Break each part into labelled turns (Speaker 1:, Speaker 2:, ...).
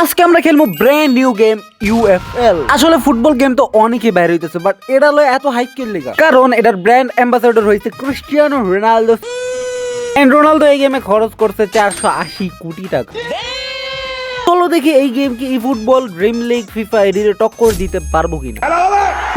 Speaker 1: আজকে আমরা খেলব ব্র্যান্ড নিউ গেম ইউএফএল আসলে ফুটবল গেম তো অনেকে বাইরে হইতেছে বাট এটা হলো এত হাইপ খেললে কারণ এটার ব্র্যান্ড অ্যাম্বাসেডর হয়েছে ক্রিস্টিয়ানো রোনালদো এন্ড রোনালদো এই গেমে খরচ করছে চারশো আশি কোটি টাকা। চলো দেখি এই গেম কি ই ফুটবল ড্রিম লিগ ফিফা এডিতে টক্কর দিতে পারব কিনা।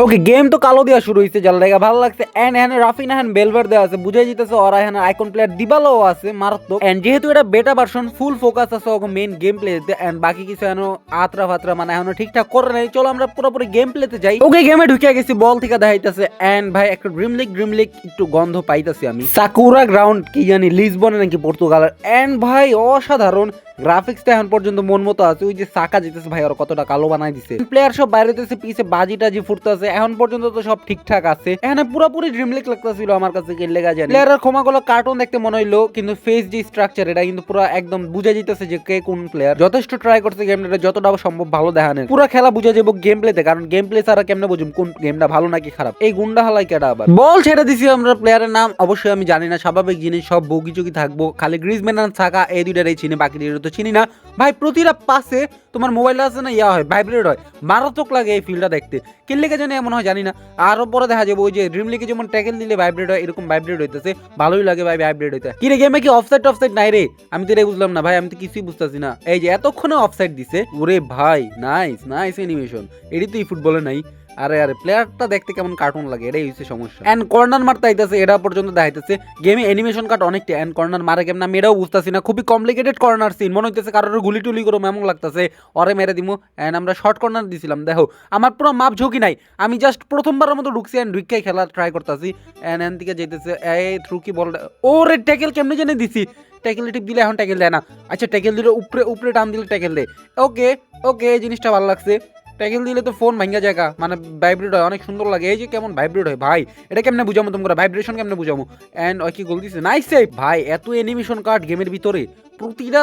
Speaker 1: ওকে গেম তো কালো দেওয়া শুরু হয়েছে যার লেগা ভালো লাগছে। এন্ড এখানে রাফিন হ্যান বেলভার দেওয়া আছে, বুঝাই যেতেছে ওরা এখানে আইকন প্লেয়ার দিবালাও আছে, মারাত্মক। এন্ড যেহেতু এটা বেটা ভার্সন ফুল ফোকাস আছে ওকে মেইন গেম প্লেতে এন্ড বাকি কিছু এখনও আত্রা ফাত্রা মানে এখনও ঠিকঠাক করে নাই। চলো আমরা পুরোপুরি গেম প্লেতে যাই। ওকে গেমে ঢুকে গেছি, বল থেকে দেখাইতেছে। এন্ড ভাই, একটা ড্রিম লিগ ড্রিম লিগ একটু গন্ধ পাইতেছি আমি। সাকুরা গ্রাউন্ড কি জানি লিসবনে নাকি পর্তুগালের এন্ড ভাই, অসাধারণ। গ্রাফিক্সটা এখন পর্যন্ত মন মতো আছে। ওই যে সাকা যেতেছে ভাই, ওর কতটা কালো বানাই দিছে। প্লেয়ার সব বাইরে যেতেছে পিছে বাজি টাজি ফুটতেছে। এখন পর্যন্ত তো সব ঠিকঠাক আছে। এখানে পুরোপুরি ড্রিম লিগ লাগতেছিল আমার কাছে, কি লেগা জানি। প্লেয়ারের ক্ষমাগুলো কার্টুন দেখতে মনে হইল, কিন্তু ফেস যে স্ট্রাকচার এটা কিন্তু পুরো একদম বুঝা যেতেছে যে কে কোন প্লেয়ার যথেষ্ট ট্রাই করছে গেমটা যতটা সম্ভব ভালো দেখানের। পুরো খেলা বুঝা যাব গেম প্লেতে কারণ গেম প্লে ছাড়া কেমনে বুঝুম কোন গেমটা ভালো নাকি খারাপ। এই গুন্ডা হালাই কেটা আবার? বল ছেড়ে দিছি আমরা প্লেয়ারের নাম। অবশ্যই আমি জানি না, স্বাভাবিক জিনিস, সব বগি চুকি থাকব। খালি গ্রিজম্যান আর থাকা এই দুইটারই চিনি বাকি তো চিনি না। ভাই, প্রতিটা পাশে তোমার মোবাইল আছে না, ইয়া হয় ভাইব্রেট হয়। মারাত্মক লাগে এই ফিল্ডটা দেখতে। কিল্লিকে জানি এমন হয়, জানি না। আরও পরে দেখা যাবে, ওই যে ড্রিম লিগে যেমন ট্যাকেল দিলে ভাইব্রেট হয়, এরকম ভাইব্রেট হইতেছে। ভালোই লাগে ভাই ভাইব্রেট হইতে। কি রে গেমে কি অফসাইড অফসাইড নাই রে? আমি তো এটাই বুঝলাম না, ভাই, আমি তো কিছুই বুঝতেছি না। এই যে এতক্ষণে অফসাইড দিছে, ওরে ভাই নাইস নাইস অ্যানিমেশন এটি তো এই ফুটবলে নাই। আরে আরে প্লেয়ারটা দেখতে কেমন কার্টুন লাগে, এটাই হচ্ছে সমস্যা। এন্ড কর্নার মারতে আইতাছে, এটা পর্যন্ত দেখাইতেছে। গেমে অ্যানিমেশন কাট অনেকটা এন্ড কর্নার মারে কেমন, আমি এটাও বুঝতেছি না। খুবই কমপ্লিকেটেড কর্নার সিন মনে হইতেছে কারোর গুলি টুলি করে, এমন লাগতেছে। অরে মেরে দিমু। এন্ড আমরা শর্ট কর্নার দিছিলাম, দেখো। আমার পুরো মাপ ঝুঁকি নাই। আমি জাস্ট প্রথমবারের মতো ঢুকছি এন্ড ঢুকাই খেলা ট্রাই করতেছি। এন্ড এন থেকে যেতেছে এই থ্রু কি বল ও রে ট্যাকেল কেমনে জেনে দিছি। ট্যাকেল টিপ দিলে এখন ট্যাকেল দেয় না। আচ্ছা ট্যাকেল দিলে, উপরে উপরে টান দিলে ট্যাকেল দেয়। ওকে ওকে এই জিনিসটা ভালো লাগছে। ট্যাকেল দিলে তো ফোন ভাঙ্গা জায়গা মানে ভাইব্রেট হয়, অনেক সুন্দর লাগে। এই যে কেমন ভাইব্রেট হয়, ভাই, এটা কেমনে বুঝামো তোমরা? ভাইব্রেশন কেমনে বুঝাবো? অ্যান্ড ওই কি গোল দিছে? নাইস সেভ ভাই, এত অ্যানিমেশন কার্ড গেমের ভিতরে, প্রতিটা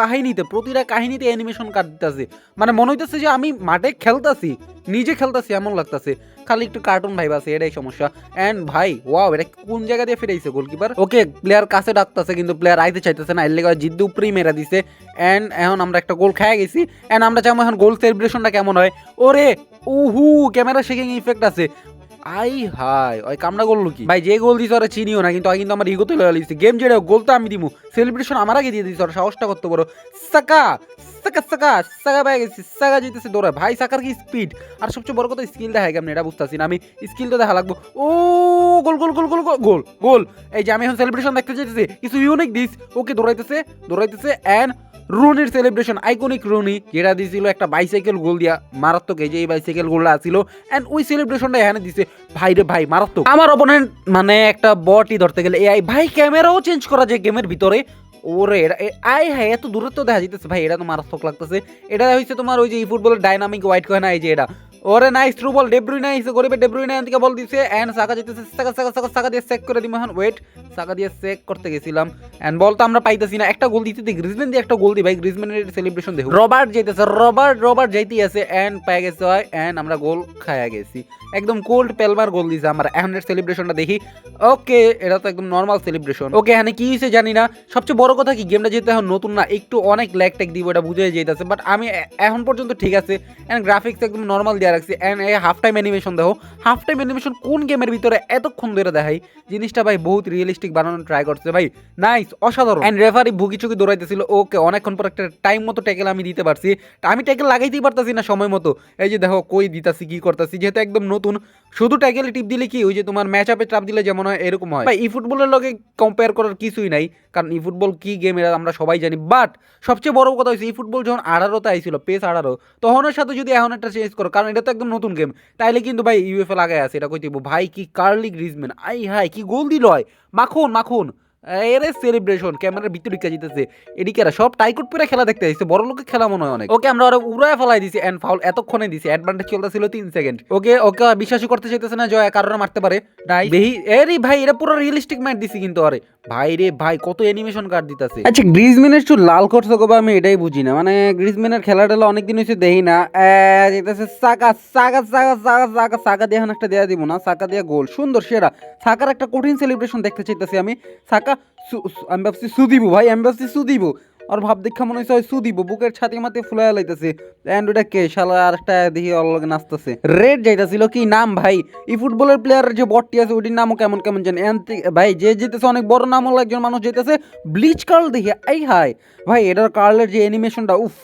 Speaker 1: কাহিনীতে, প্রতিটা কাহিনীতে অ্যানিমেশন কার্ড দিতেছে মানে মনে হইতেছে যে আমি মাঠে খেলতাছি, নিজে খেলতাছি, এমন লাগতাছে। খালি একটু কার্টুন ভাইব আছে, এটাই সমস্যা। এন্ড ভাই ওয়াও এটা কোন জায়গা দিয়ে ফিরাইছে গোলকিপার ওকে প্লেয়ার কাছে ডাকতেছে, কিন্তু প্লেয়ার আইতে চাইতেছে না। এর লেগে জিদ্দু উপরেই মেরা দিছে। এন্ড এখন আমরা একটা গোল খেয়ে গেছি। এন্ড আমরা চাইব এখন গোল সেলিব্রেশনটা কেমন হয়? ওরে, উহু ক্যামেরা শেকিং ইফেক্ট আছে। আই হাই ওই কামড়া করল কি? ভাই, যে গোল দিছে ওরা চিনিও না, কিন্তু কিন্তু আমার ইগোতে লয়ে লিছে গেম যেটা গোল তো আমি দিমু। সেলিব্রেশন আমার আগে দিয়ে দিছে, ওরা সাহসটা করতে পারো সাকা সাকা সাকা সাকা পাই গেছি, সাকা জিতেছে দৌড়া। ভাই, সাকার কি স্পিড আর সবচেয়ে বড় কথা স্কিল দেখা কেমন, এটা বুঝতেছি না। আমি স্কিল তো দেখা লাগবো। ও, গোল গোল গোল গোল গোল গোল গোল। এই যে আমি এখন সেলিব্রেশন দেখতে চাইতেছি, কিছু ইউনিক দিস ওকে দৌড়াইতেছে দৌড়াইতেছে অ্যান্ড রুনির সেলিব্রেশন আইকনিক রুনি, যেটা দিছিল একটা বাইসাইকেল গোল দিয়া, মারাত্মক এই যে এই বাইসাইকেল গোলটা আসছিল এন্ড ওই সেলিব্রেশনটা এখানে দিছে, ভাই রে ভাই, মারাত্মক। আমার অপোনেন্ট মানে একটা বটি ধরতে গেলে এআই ভাই ক্যামেরাও চেঞ্জ করা যায় গেমের ভিতরে? ওরে এটা আয় হ্যাঁ এত দূরত্ব দেখা যেতেছে ভাই, এটা তো মারাত্মক লাগতেছে। এটা হয়েছে তোমার ওই যে ফুটবলের ডাইনামিক হোয়াইট কয় না এই যে এটা। ওরে নাইস থ্রু বল ডেব্রুইনা এসে গরিবে ডেব্রুইনা এখান থেকে বল দিছে এন্ড সাকা যেতেছে সাকা সাকা সাকা সাকা দিয়ে চেক করে এখন ওয়েট সাকা দিয়ে চেক করতে গেছিলাম এন্ড বল তো আমরা পাইতেছি না, একটা গোল দিতে গ্রিজম্যান দিয়ে একটা গোল দিই, ভাই গ্রিজম্যানের সেলিব্রেশন দেখো রবার্ট যাইতেছে রবার্ট রবার্ট যাইতেই আছে এন্ড পেয়ে গেছে, হয় এন্ড আমরা গোল খায়া গেছি। একদম কোল্ড পেলমার গোল দিছে আমরা এখন সেলিব্রেশনটা দেখি। ওকে এটা তো একদম নর্মাল সেলিব্রেশন ওকে এখানে কি হয়েছে জানি না, সবচেয়ে বড় কথা কি গেমটা যেহেতু এখন নতুন না, একটু অনেক ল্যাগ ট্যাগ দিব, এটা বুঝে যেতেছে বাট আমি এখন পর্যন্ত ঠিক আছে এন্ড গ্রাফিক্স একদম নর্মাল দেওয়া রাখছি এন্ড এই হাফ টাইম অ্যানিমেশন দেখো হাফ টাইম অ্যানিমেশন কোন গেমের ভিতরে এতক্ষণ ধরে দেখাই? জিনিসটা ভাই বহুত রিয়েলিস্টিক বানানোর ট্রাই করছে ভাই। নাইস অসাধারণ। এন্ড রেফারি ভুগি চুকি দৌড়াইতেছিল। ওকে অনেকক্ষণ পর একটা টাইম মতো ট্যাকেল আমি দিতে পারছি। আমি ট্যাকেল লাগাইতেই পারতাছি না সময় মতো। এই যে দেখো, কই দিতাছি, কি করতাছি, যেহেতু একদম নতুন। শুধু ট্যাকেলে টিপ দিলে কি ওই যে তোমার ম্যাচ আপে চাপ দিলে যেমন হয়, এরকম হয়। ভাই ই ফুটবলের লগে কম্পেয়ার করার কিছুই নাই। কারণ ই ফুটবল কি গেম এটা আমরা সবাই জানি। বাট সবচেয়ে বড় কথা হয়েছে ই ফুটবল যখন আঠারোতে আইছিল পেস আঠারো তখনের সাথে যদি এখন একটা চেঞ্জ করো, কারণ এটা তো একদম নতুন গেম তাইলে কিন্তু ভাই ইউএফএ লাগাই আছে এটা কইতে ভাই কি কার্লি গ্রিজম্যান আই হাই কি গোল দিল হয়। মাখন মাখন এরে সেলিব্রেশন ক্যামেরার ভিতরে ঢুকে যেতেছে এদিকে এরা সব টাইকুট পরে খেলা দেখতে আসছে বড় লোকের খেলা মনে হয় অনেক। ওকে আমরা ওরা উড়ায় ফেলাই দিছি এন্ড ফাউল এতক্ষণে দিছি অ্যাডভান্টেজ চলতেছিল তিন সেকেন্ড ওকে ওকে বিশ্বাসই করতে চাইতেছে না জয় কারোর মারতে পারে। নাই দেহি এরে ভাই এটা পুরো রিয়েলিস্টিক ম্যাচ দিছি কিন্তু আরে। ভাই রে ভাই, কত অ্যানিমেশন কার্ড দিতেছে। আচ্ছা গ্রিজম্যানের একটু লাল করছে কবে আমি এটাই বুঝি না। মানে গ্রিজম্যানের খেলাটা অনেকদিন হয়েছে দেখি না। যেতেছে সাকা সাকা সাকা সাকা সাকা সাকা দিয়ে একটা দেয়া দিব না, সাকা দেওয়া গোল, সুন্দর, সেরা। সাকার একটা কঠিন সেলিব্রেশন দেখতে চাইতেছি আমি। সাকা আমি ভাবছি সুদিবু ভাই, আমি ভাবছি সুদিবু আর ভাব দেখা মনে হয় সু দিব বুকের ছাতি মাতে ফুলাই লাইতেছে। এন্ড ওটা কে? শালা আর একটা দেখি ওর লগে নাচতেছে। রেড যাইতাছিল কি নাম ভাই? এই ফুটবলের প্লেয়ারের যে বটটি আছে, ওটির নামও কেমন কেমন জানি। ভাই, যে জিতেছে অনেক বড় নাম হলো একজন মানুষ যেতেছে। ব্লিচ কার্ল দেখি, আই হাই ভাই, এটার কার্লের যে অ্যানিমেশনটা উফ।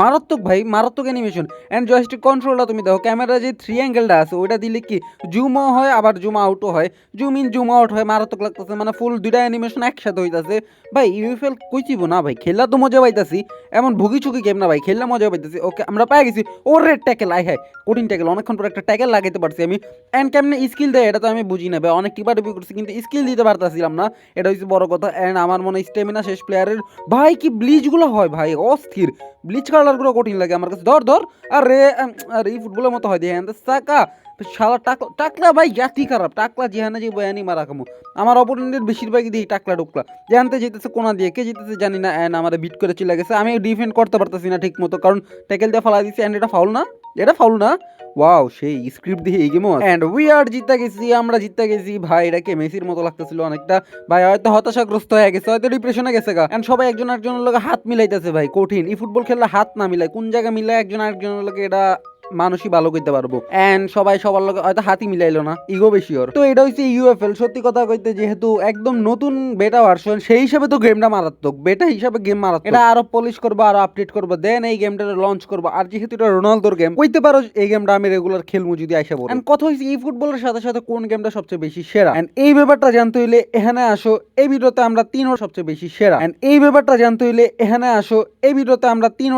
Speaker 1: মারাত্মক ভাই, মারাত্মক অ্যানিমেশন অ্যান্ড জয়স্টিক কন্ট্রোলটা তুমি দেখো ক্যামেরা যে থ্রি অ্যাঙ্গেলটা আছে, ওইটা দিলে কি জুমও হয়, আবার জুম আউটও হয়। জুম ইন জুম আউট হয়, মারাত্মক লাগতেছে মানে ফুল দুইটা অ্যানিমেশন একসাথে হইতাছে। ভাই ইউএফএল কই চিব না ভাই, খেললা তো মজা পাইতাছি। এমন ভুগি চুকি গেম না ভাই, খেললে মজা পাইতাছি। ওকে আমরা পাই গেছি। ও রেড ট্যাকেল আই হ্যাঁ কঠিন ট্যাকেল অনেকক্ষণ পর একটা ট্যাকেল লাগাইতে পারছি আমি। অ্যান্ড কেমনে স্কিল দেয়, এটা তো আমি বুঝি না ভাই অনেক টিপা টিপি করছি, কিন্তু স্কিল দিতে পারতাছিলাম না। এটা হচ্ছে বড় কথা। অ্যান্ড আমার মনে স্টেমিনা শেষ প্লেয়ারের ভাই কি ব্লিচগুলো হয় ভাই, অস্থির। ব্লিচ কালারগুলো কঠিন লাগে আমার কাছে। ধর ধর, আরে আরে, এই ফুটবলের মতো হয়, দেখেন সাকা সারা টাকলা টাকলা ভাই, জাতি খারাপ। টাকলা যেহানে যে বয়ানি মারা খামো। আমার অপোনেন্টের বেশিরভাগই দিই টাকলা টুকলা জানতে যেতেছে কোনা দিয়ে, কে যেতেছে জানি না অ্যান আমার বিট করে চলে গেছে। আমি ডিফেন্ড করতে পারতেছি না ঠিক মতো কারণ ট্যাকেল দিয়ে ফালা দিচ্ছি অ্যান্ড এটা ফাউল না। এটা ফাউল না। ওয়াও সেই স্ক্রিপ্ট দিয়ে এই গেমও অ্যান্ড উই আর জিতে গেছি, আমরা জিতে গেছি। ভাই এটাকে মেসির মতো লাগতেছিল অনেকটা? ভাই, হয়তো হতাশাগ্রস্ত হয়ে গেছে, হয়তো ডিপ্রেশনে গেছে গা। অ্যান্ড সবাই একজন আরেকজনের লোক হাত মিলাইতেছে ভাই, কঠিন। এই ফুটবল খেললে হাত না মিলাই কোন জায়গায় মিলে একজন আরেকজনের লোক, এটা মানুষই ভালো করতে পারব। এন্ড সবাই সবার লগে হয়তো হাতি মিলাইলো না। ইগো বেশি ওর। তো এটা হচ্ছে ইউএফএল সত্যি কথা কইতে যেহেতু একদম নতুন বেটা ভার্সন সেই হিসাবে তো গেমটা মারাত্মক। বেটা হিসাবে গেম মারাত্মক। এটা আরও পলিশ করব, আরও আপডেট করব দেন এই গেমটা লঞ্চ করব। আর যেহেতু এটা রোনালদোর গেম কইতে পারো এই গেমটা আমি রেগুলার খেলব যদি আইসা বলো এন্ড কথা হচ্ছে এই ফুটবলের সাথে সাথে কোন গেমটা সবচেয়ে বেশি সেরা? এন্ড এই ব্যাপারটা জানতে হইলে এখানে আসো, এই ভিডিওতে আমরা তিন সবচেয়ে বেশি সেরা। এন্ড এই ব্যাপারটা জানতে হইলে এখানে আসো, এই ভিডিওতে আমরা তিন